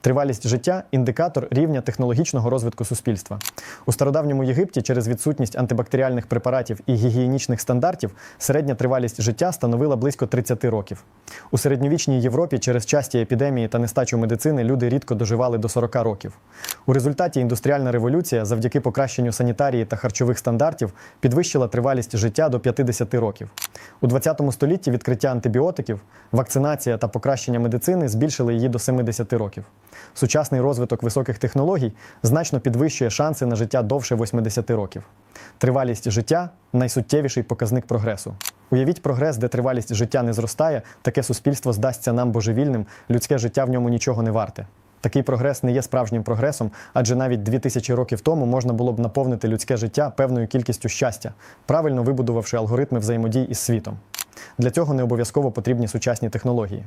Тривалість життя індикатор рівня технологічного розвитку суспільства. У стародавньому Єгипті через відсутність антибактеріальних препаратів і гігієнічних стандартів середня тривалість життя становила близько 30 років. У середньовічній Європі через часті епідемії та нестачу медицини люди рідко доживали до 40 років. У результаті індустріальна революція завдяки покращенню санітарії та харчових стандартів підвищила тривалість життя до 50 років. У 20 столітті відкриття антибіотиків, вакцинація та покращення медицини збільшили її до 70 років. Сучасний розвиток високих технологій значно підвищує шанси на життя довше 80 років. Тривалість життя найсуттєвіший показник прогресу. Уявіть прогрес, де тривалість життя не зростає, таке суспільство здасться нам божевільним, людське життя в ньому нічого не варте. Такий прогрес не є справжнім прогресом, адже навіть 2000 років тому можна було б наповнити людське життя певною кількістю щастя, правильно вибудувавши алгоритми взаємодій із світом. Для цього не обов'язково потрібні сучасні технології.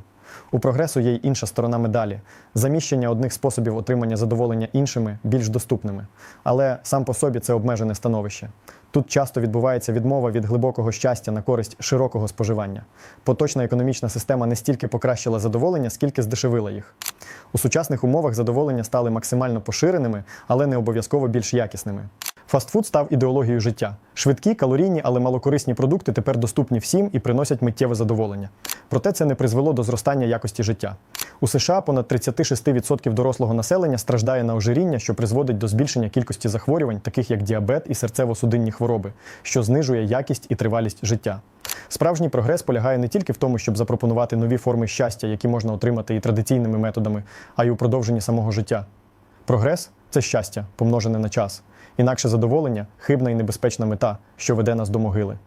У прогресу є й інша сторона медалі заміщення одних способів отримання задоволення іншими більш доступними. Але сам по собі це обмежене становище. Тут часто відбувається відмова від глибокого щастя на користь широкого споживання. Поточна економічна система не стільки покращила задоволення, скільки здешевила їх. У сучасних умовах задоволення стали максимально поширеними, але не обов'язково більш якісними. Фастфуд став ідеологією життя. Швидкі, калорійні, але малокорисні продукти тепер доступні всім і приносять миттєве задоволення. Проте це не призвело до зростання якості життя. У США понад 36% дорослого населення страждає на ожиріння, що призводить до збільшення кількості захворювань, таких як діабет і серцево-судинні хвороби, що знижує якість і тривалість життя. Справжній прогрес полягає не тільки в тому, щоб запропонувати нові форми щастя, які можна отримати і традиційними методами, а й у продовженні самого життя. Прогрес це щастя, помножене на час. Інакше задоволення хибна і небезпечна мета, що веде нас до могили.